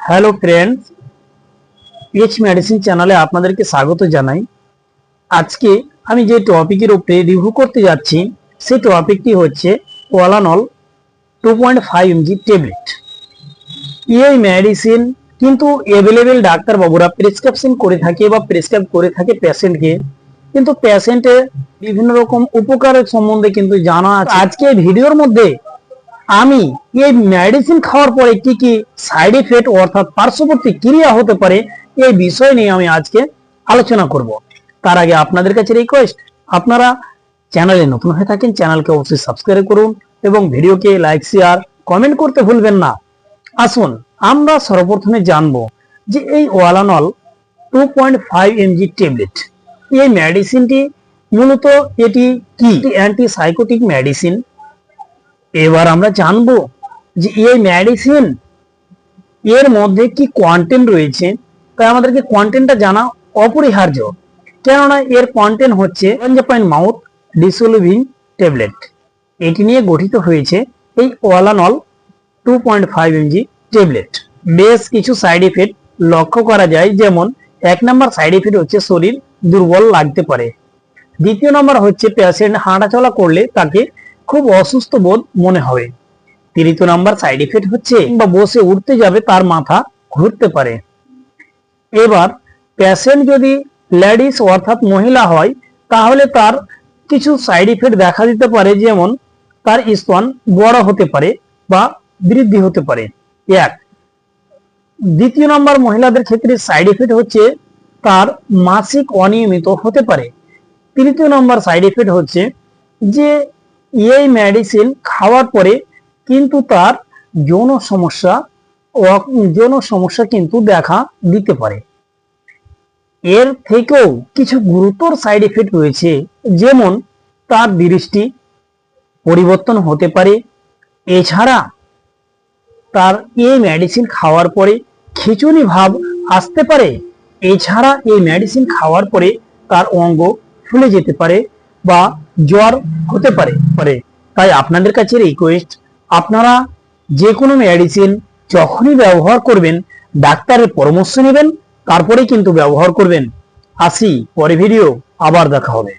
Hello friends pH medicine চ্যানেলে আপনাদেরকে স্বাগত জানাই। আজকে আমি যে টপিকের উপরে রিভিউ করতে যাচ্ছি সেই টপিকটি হচ্ছে ওয়ালানল two point five M G tablet এই মেডিসিন কিন্তু অ্যাভেলেবেল ডাক্তারবাবুরা প্রেসক্রিপশন করে থাকে বা প্রেসক্রাইব করে থাকে পেশেন্টকে কিন্তু পেশেন্টের বিভিন্ন রকম উপকারের সম্বন্ধে কিন্তু জানা আছে। আজকে ভিডিওর মধ্যে আমি এই মেডিসিন খাওয়ার পরে কি কি সাইড এফেক্ট অর্থাৎ পার্শ্ববর্তী ক্রিয়া হতে পারে এই বিষয় নিয়ে আমি আজকে আলোচনা করব। তার আগে আপনাদের কাছে রিকোয়েস্ট আপনারা চ্যানেলে নতুন হয়ে থাকেন চ্যানেলকে অবশ্যই সাবস্ক্রাইব করুন এবং ভিডিওকে লাইক শেয়ার কমেন্ট করতে ভুলবেন না। আসুন, আমরা সর্বপ্রথমে জানব যে এই ওয়ালানল two point five M G tablet এই মেডিসিনটি মূলত এটি কি? অ্যান্টি সাইকোটিক মেডিসিন এবার আমরা জানব যে এই মেডিসিন এর মধ্যে কি কন্টেন্ট রয়েছে। তাই আমাদেরকে কন্টেন্টটা জানা অপরিহার্য। কেননা এর কন্টেন্ট হচ্ছে পয়েন্ট মাউথ ডিসোলভিং ট্যাবলেট। এটি নিয়ে গঠিত হয়েছে এই ওয়ালানল two point five M G tablet. বেশ কিছু সাইড এফেক্ট লক্ষ্য করা যায়, যেমন এক নম্বর সাইড এফেক্ট হচ্ছে শরীর দুর্বল লাগতে পারে। দ্বিতীয় নম্বর হচ্ছে পেশেন্ট হাঁটাচলা করলে তাকে খুব অসুস্থ বোধ মনে হবে। তৃতীয় নাম্বার সাইড এফেক্ট হচ্ছে বা বসে উঠতে যাবে তার মাথা ঘুরতে পারে। এবার পেশেন্ট যদি লেডিস অর্থাৎ মহিলা হয়, তাহলে তার কিছু সাইড ইফেক্ট দেখা দিতে পারে, যেমন তার স্তন বড় হতে পারে বা বৃদ্ধি হতে পারে। এক। দ্বিতীয় নম্বর মহিলাদের ক্ষেত্রে সাইড ইফেক্ট হচ্ছে তার মাসিক অনিয়মিত হতে পারে। তৃতীয় নম্বর সাইড ইফেক্ট হচ্ছে যে এই মেডিসিন খাওয়ার পরে কিন্তু তার যৌন সমস্যা যৌন সমস্যা কিন্তু দেখা দিতে পারে। এর থেকেও কিছু গুরুতর সাইড এফেক্ট রয়েছে, যেমন তার দৃষ্টি পরিবর্তন হতে পারে। এছাড়া তার এই মেডিসিন খাওয়ার পরে খিচুনি ভাব আসতে পারে। এছাড়া এই মেডিসিন খাওয়ার পরে তার অঙ্গ ফুলে যেতে পারে। বা জ্বর হতে পারে পারে। তাই আপনাদের কাছে রিকোয়েস্ট আপনারা যে কোনো মেডিসিন যখনই ব্যবহার করবেন, ডাক্তারের পরামর্শ নেবেন তারপরে কিন্তু ব্যবহার করবেন। আসি, পরে ভিডিও আবার দেখা হবে।